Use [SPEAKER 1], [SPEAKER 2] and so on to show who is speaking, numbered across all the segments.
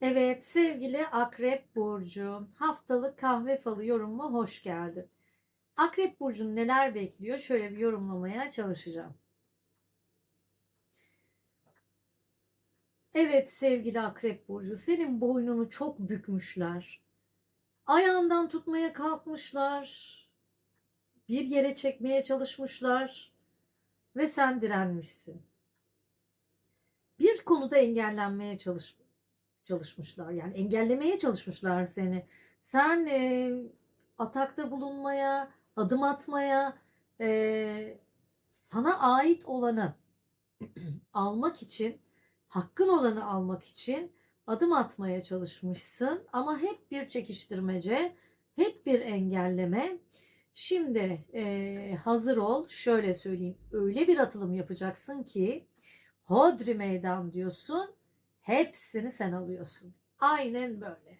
[SPEAKER 1] Evet sevgili Akrep Burcu, haftalık kahve falı yorumuma hoş geldin. Akrep Burcu'nu neler bekliyor? Şöyle bir yorumlamaya çalışacağım. Evet sevgili Akrep Burcu, senin boynunu çok bükmüşler. Ayağından tutmaya kalkmışlar. Bir yere çekmeye çalışmışlar ve sen direnmişsin. Bir konuda engellenmeye çalış, çalışmışlar. Yani engellemeye çalışmışlar seni. Sen e, atakta bulunmaya, adım atmaya, e, sana ait olanı almak için, hakkın olanı almak için adım atmaya çalışmışsın. Ama hep bir çekiştirmece, hep bir engelleme. Şimdi e, hazır ol. Şöyle söyleyeyim. Öyle bir atılım yapacaksın ki hodri meydan diyorsun. Hepsini sen alıyorsun. Aynen böyle.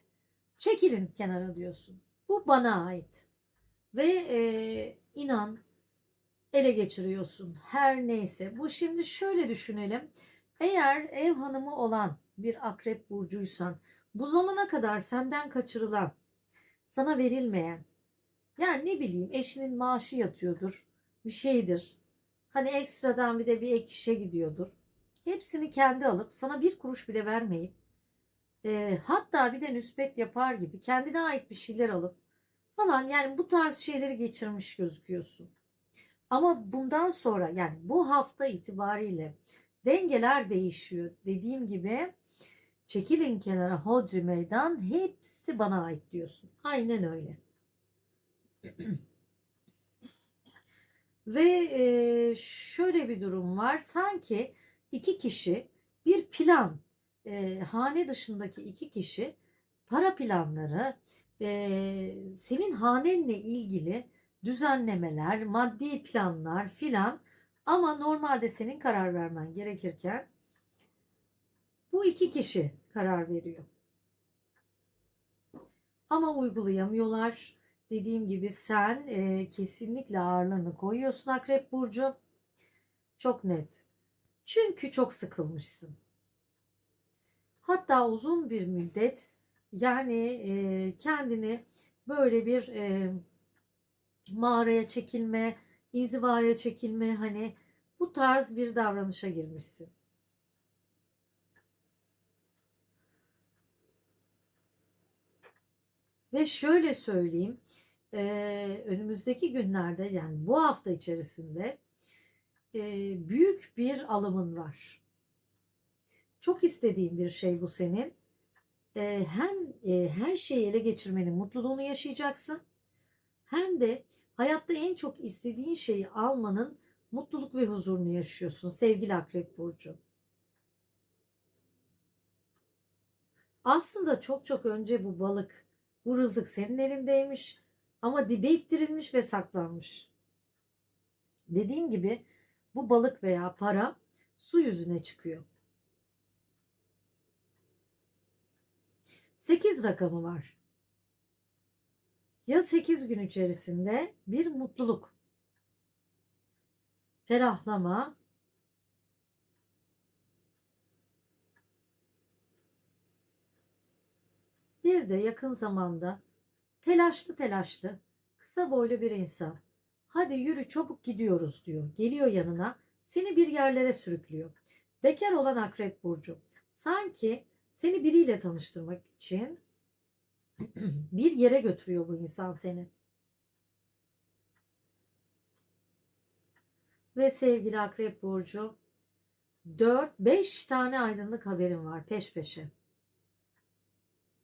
[SPEAKER 1] Çekilin kenara diyorsun. Bu bana ait. Ve e, inan ele geçiriyorsun. Her neyse. Bu şimdi şöyle düşünelim. Eğer ev hanımı olan bir akrep burcuysan bu zamana kadar senden kaçırılan, sana verilmeyen, yani ne bileyim eşinin maaşı yatıyordur, bir şeydir. Hani ekstradan bir de bir ek işe gidiyordur. Hepsini kendi alıp sana bir kuruş bile vermeyip e, hatta bir de müspet yapar gibi kendine ait bir şeyler alıp falan yani bu tarz şeyleri geçirmiş gözüküyorsun. Ama bundan sonra yani bu hafta itibariyle dengeler değişiyor. Dediğim gibi çekilin kenara hodri meydan hepsi bana ait diyorsun. Aynen öyle. Ve e, şöyle bir durum var. Sanki iki kişi bir plan, e, hane dışındaki iki kişi para planları, e, senin hanenle ilgili düzenlemeler, maddi planlar filan ama normalde senin karar vermen gerekirken bu iki kişi karar veriyor. Ama uygulayamıyorlar. Dediğim gibi sen e, kesinlikle ağırlığını koyuyorsun Akrep Burcu. Çok net. Çünkü çok sıkılmışsın. Hatta uzun bir müddet yani e, kendini böyle bir e, mağaraya çekilme, inzivaya çekilme hani bu tarz bir davranışa girmişsin. Ve şöyle söyleyeyim, e, önümüzdeki günlerde yani bu hafta içerisinde büyük bir alımın var. Çok istediğin bir şey bu senin. Hem her şeyi ele geçirmenin mutluluğunu yaşayacaksın. Hem de hayatta en çok istediğin şeyi almanın mutluluk ve huzurunu yaşıyorsun sevgili Akrep Burcu. Aslında çok çok önce bu balık, bu rızık senin elindeymiş ama dibe ittirilmiş ve saklanmış. Dediğim gibi bu balık veya para su yüzüne çıkıyor. 8 rakamı var. Ya 8 gün içerisinde bir mutluluk, ferahlama, bir de yakın zamanda telaşlı telaşlı kısa boylu bir insan Hadi yürü çabuk gidiyoruz diyor. Geliyor yanına seni bir yerlere sürüklüyor. Bekar olan Akrep Burcu sanki seni biriyle tanıştırmak için bir yere götürüyor bu insan seni. Ve sevgili Akrep Burcu 4-5 tane aydınlık haberim var peş peşe.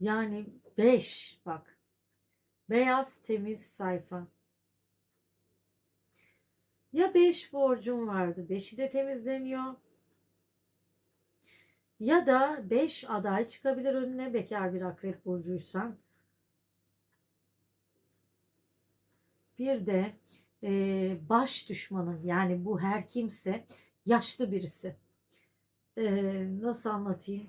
[SPEAKER 1] Yani 5 bak. Beyaz temiz sayfa. Ya 5 borcum vardı. 5'i de temizleniyor. Ya da 5 aday çıkabilir önüne bekar bir akrep burcuysan. Bir de e, baş düşmanın yani bu her kimse yaşlı birisi. E, nasıl anlatayım?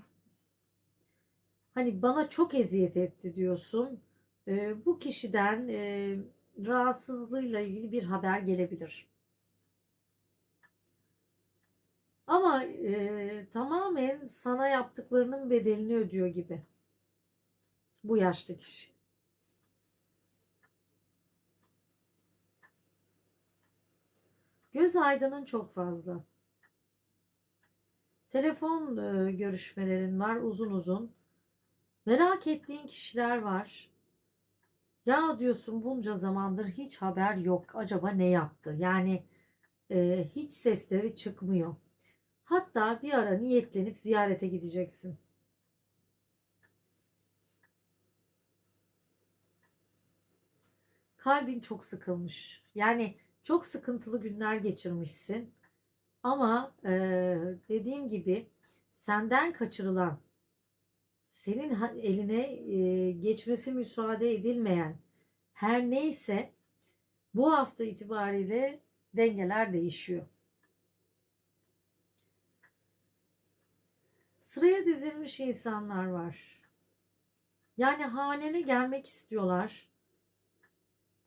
[SPEAKER 1] Hani bana çok eziyet etti diyorsun. E, bu kişiden e, rahatsızlığıyla ilgili bir haber gelebilir. Ama e, tamamen sana yaptıklarının bedelini ödüyor gibi. Bu yaşlı kişi. Göz aydının çok fazla. Telefon e, görüşmelerin var uzun uzun. Merak ettiğin kişiler var. Ya diyorsun bunca zamandır hiç haber yok. Acaba ne yaptı? Yani e, hiç sesleri çıkmıyor. Hatta bir ara niyetlenip ziyarete gideceksin. Kalbin çok sıkılmış. Yani çok sıkıntılı günler geçirmişsin. Ama e, dediğim gibi senden kaçırılan, senin eline e, geçmesi müsaade edilmeyen her neyse bu hafta itibariyle dengeler değişiyor. Sıraya dizilmiş insanlar var. Yani hanene gelmek istiyorlar.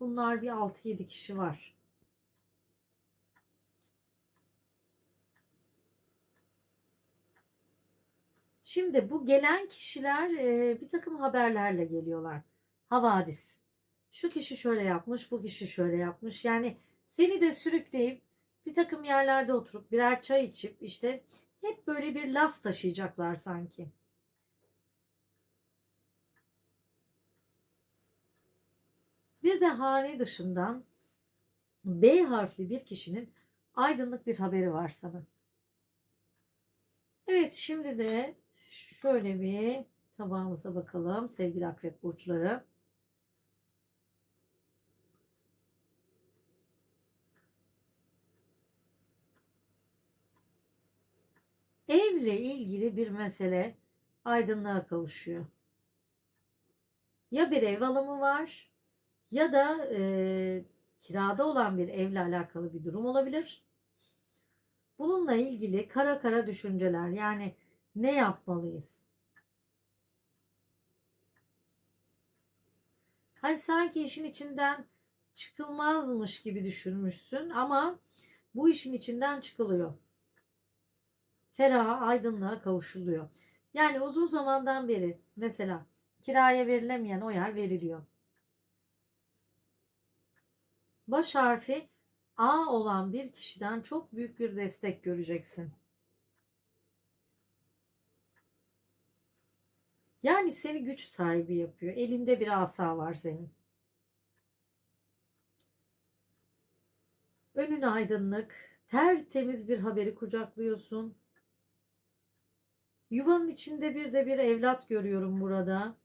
[SPEAKER 1] Bunlar bir 6-7 kişi var. Şimdi bu gelen kişiler e, bir takım haberlerle geliyorlar. Havadis. Şu kişi şöyle yapmış, bu kişi şöyle yapmış. Yani seni de sürükleyip bir takım yerlerde oturup birer çay içip işte hep böyle bir laf taşıyacaklar sanki. Bir de hane dışından B harfli bir kişinin aydınlık bir haberi var sana. Evet şimdi de şöyle bir tabağımıza bakalım sevgili akrep burçları. Evle ilgili bir mesele aydınlığa kavuşuyor. Ya bir ev alımı var ya da e, kirada olan bir evle alakalı bir durum olabilir. Bununla ilgili kara kara düşünceler yani ne yapmalıyız? Hani sanki işin içinden çıkılmazmış gibi düşünmüşsün ama bu işin içinden çıkılıyor. Feraha, aydınlığa kavuşuluyor. Yani uzun zamandan beri mesela kiraya verilemeyen o yer veriliyor. Baş harfi A olan bir kişiden çok büyük bir destek göreceksin. Yani seni güç sahibi yapıyor. Elinde bir asa var senin. Önün aydınlık, tertemiz bir haberi kucaklıyorsun. Yuvanın içinde bir de bir evlat görüyorum burada.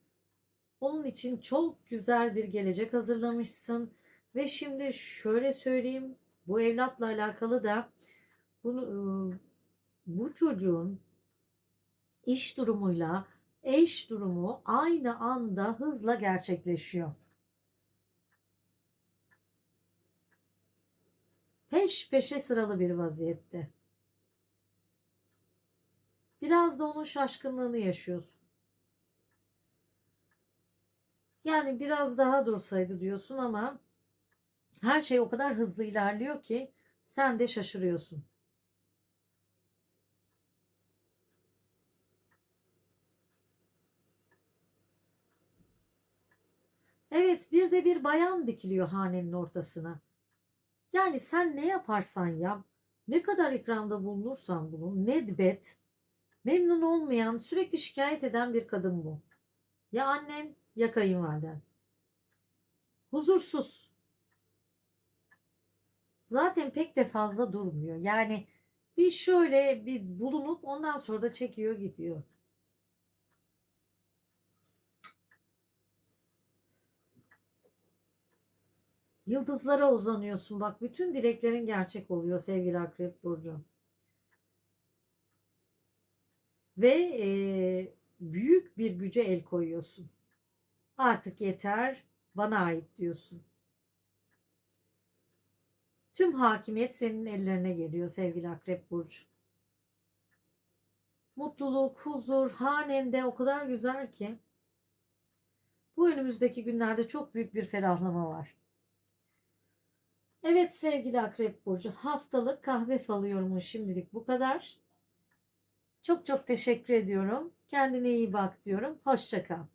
[SPEAKER 1] Onun için çok güzel bir gelecek hazırlamışsın. Ve şimdi şöyle söyleyeyim. Bu evlatla alakalı da bunu, ıı, bu çocuğun iş durumuyla eş durumu aynı anda hızla gerçekleşiyor. Peş peşe sıralı bir vaziyette. Biraz da onun şaşkınlığını yaşıyorsun. Yani biraz daha dursaydı diyorsun ama her şey o kadar hızlı ilerliyor ki sen de şaşırıyorsun. Evet bir de bir bayan dikiliyor hanenin ortasına. Yani sen ne yaparsan yap, ne kadar ikramda bulunursan bulun, nedbet, memnun olmayan, sürekli şikayet eden bir kadın bu. Ya annen ya kayınvaliden. Huzursuz. Zaten pek de fazla durmuyor. Yani bir şöyle bir bulunup ondan sonra da çekiyor gidiyor. Yıldızlara uzanıyorsun. Bak bütün dileklerin gerçek oluyor sevgili Akrep Burcu. Ve e, büyük bir güce el koyuyorsun. Artık yeter, bana ait diyorsun. Tüm hakimiyet senin ellerine geliyor sevgili Akrep Burcu. Mutluluk, huzur, hanende o kadar güzel ki. Bu önümüzdeki günlerde çok büyük bir ferahlama var. Evet sevgili Akrep Burcu haftalık kahve falı yorumu şimdilik bu kadar. Çok çok teşekkür ediyorum. Kendine iyi bak diyorum. Hoşça kal.